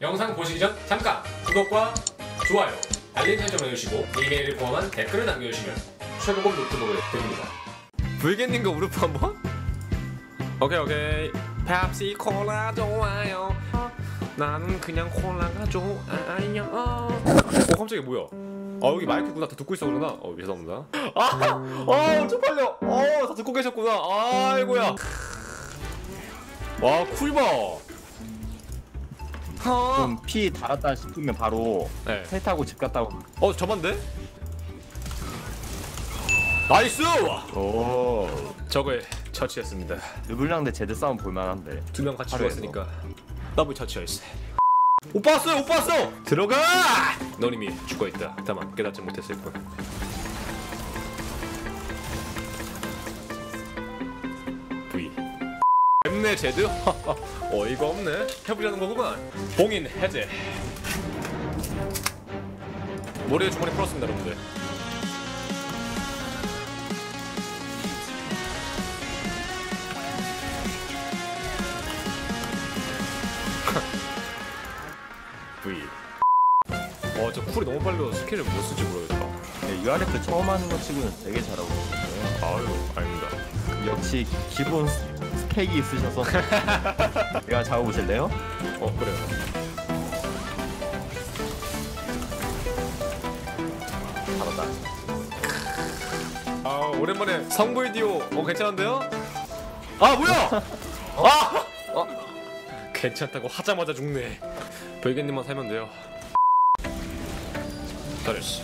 영상 보시기 전 잠깐 구독과 좋아요, 알림 설정을 해주시고 이메일을 포함한 댓글을 남겨주시면 최고급 노트북을 드립니다. 불개님과 우르프 한 번? 오케이 오케이. 펩시 콜라 좋아요. 나는 그냥 콜라가 좋아요. 어 깜짝이야 뭐야? 아 여기 마이크구나 다 듣고 있어 그러나? 어 죄송합니다. 아, 어 쪽팔려. 어다 듣고 계셨구나. 아이고야. 와 쿨바. 하. 좀피 달았다 싶으면 바로 네. 새 타고 집 갔다 오면 어 저만데? 나이스! 오 적을 처치했습니다. 르블랑 대 제드 싸움 볼만한데 두 명 같이 하루에서. 죽었으니까 더블 처치였어. 오빠 왔어요, 오빠 왔어! 들어가! 넌 이미 죽어있다. 다만 깨닫지 못했을 뿐. 엠네 제드? 어이가 없네. 해보자는 거구만. 봉인 해제. 머리에 주머니 풀었습니다, 여러분들. V. 와, 저 쿨이 너무 빨리 와서 스킬을 못 쓸지 모르겠다. 네, URF 처음 하는 것 치고는 되게 잘하고 있어요 아유, 아닙니다. 역시 기본 스- 스케이크 있으셔서 제가 잡아보실래요? 어, 그래요. 바로다 아, 오랜만에 성보이 디오. 어, 괜찮은데요? 아, 뭐야? 아! 어. 괜찮다고 하자마자 죽네. 별개님만 살면 돼요. 잘했어.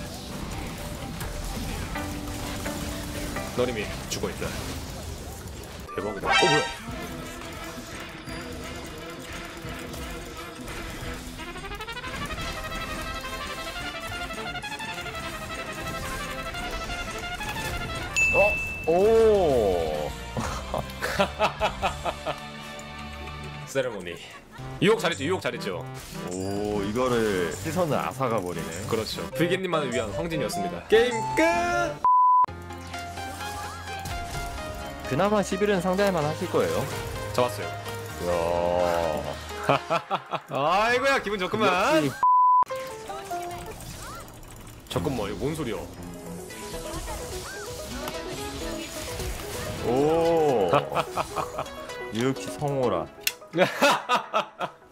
넌 이미 죽어 있다. 대박이다. 어, 뭐야? 어? 오 세레모니. 유혹 잘했죠, 유혹 잘했죠. 오 이거를 시선을 아사가 버리네 그렇죠. 불개님만을 위한 황진이었습니다. 게임 끝! 그나마 11은 상대할만 하실 거예요 잡았어요. 이야 아이고야, 기분 좋구만. 역시 잠깐만, 이거 뭔 소리야? 오 역시 성호라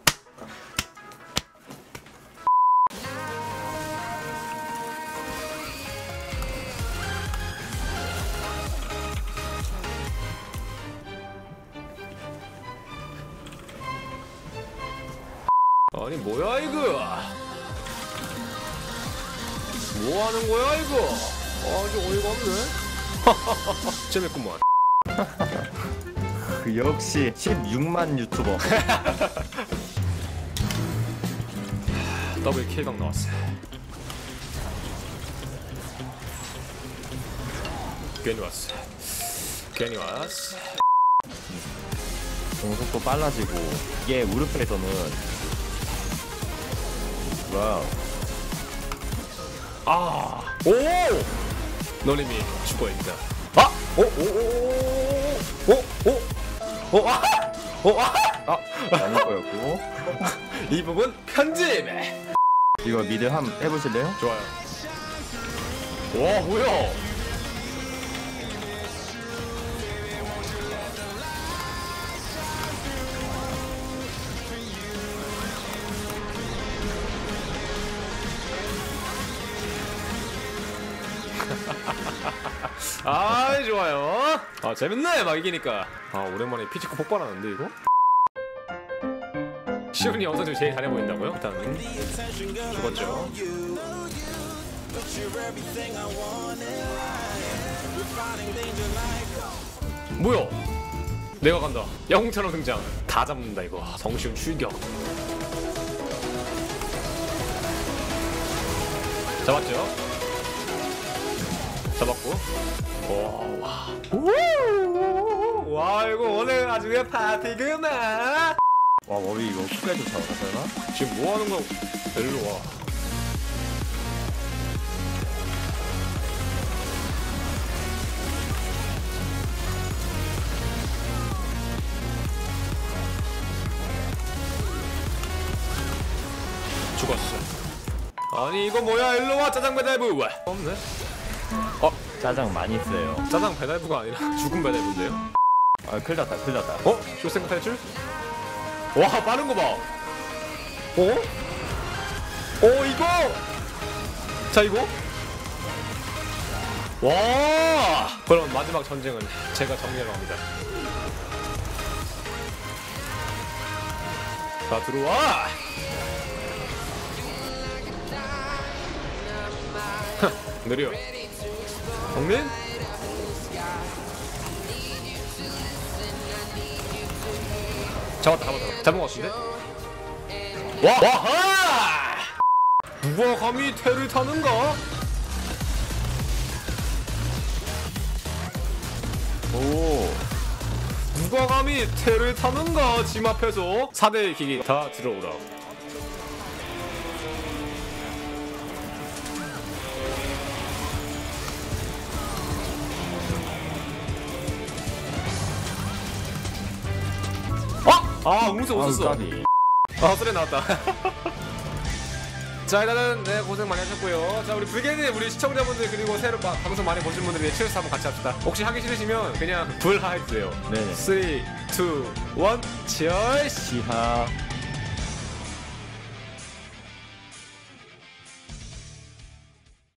아니, 뭐야, 이거? 뭐 하는 거야, 이거? 아주 어이가 없네. 재밌구만. 그 역시 16만 유튜버 더블 킬각 나왔어. 괜히 왔어. 괜히 왔어. 공속도 빨라지고 이게 우르프에서는 와우 아, 오! 넌 이미 죽어 있다. 아, 오, 오, 오, 오, 오, 오, 아, 오, 아. 아 아닐 거였고 이 부분 편집. 이거 미드 함 해보실래요? 좋아요. 와, 뭐야? 아, 좋아요. 아, 재밌네. 막 이기니까. 아, 오랜만에 피지컬 폭발하는데 이거? 시온이 영상 중 제일 잘해 보인다고요? 일단은 죽었죠. 뭐야? 내가 간다. 영웅처럼 등장. 다 잡는다 이거. 성시훈 출격. 잡았죠? 잡았고. 와, 와. 우! 와, 이거 오늘 아주 그냥 파티구나. 와 머리 이거 끝까지 잡아갔잖아 지금 뭐 하는 거야? 일로 와. 죽었어 아니 이거 뭐야 일로와 짜장 배달부 없네 어 짜장 많이 써요. 짜장 배달부가 아니라 죽은 배달부인데요 아 큰일 났다 큰일 났다. 어? 쇼생각 탈출? 와 빠른 거 봐. 어? 어 이거? 자 이거? 와! 그럼 마지막 전쟁은 제가 정리하러 갑니다. 자 들어와! 느려. 정민? 잡았다 잡았다 잡은 것 같은데? 와! 와하! 누가 감히 태를 타는가? 오. 누가 감히 태를 타는가? 짐 앞에서 4대 기기 다 들어오라 아! 아우, 없었어. 아 소리 나왔다 자 일단은 네 고생 많이 하셨고요 자 우리 불개님 우리 시청자분들 그리고 새로 막 방송 많이 보신 분들이 치얼스 한번 같이 합시다 혹시 하기 싫으시면 그냥 불하 해주세요 네네. 3, 2, 1 치얼스 시하.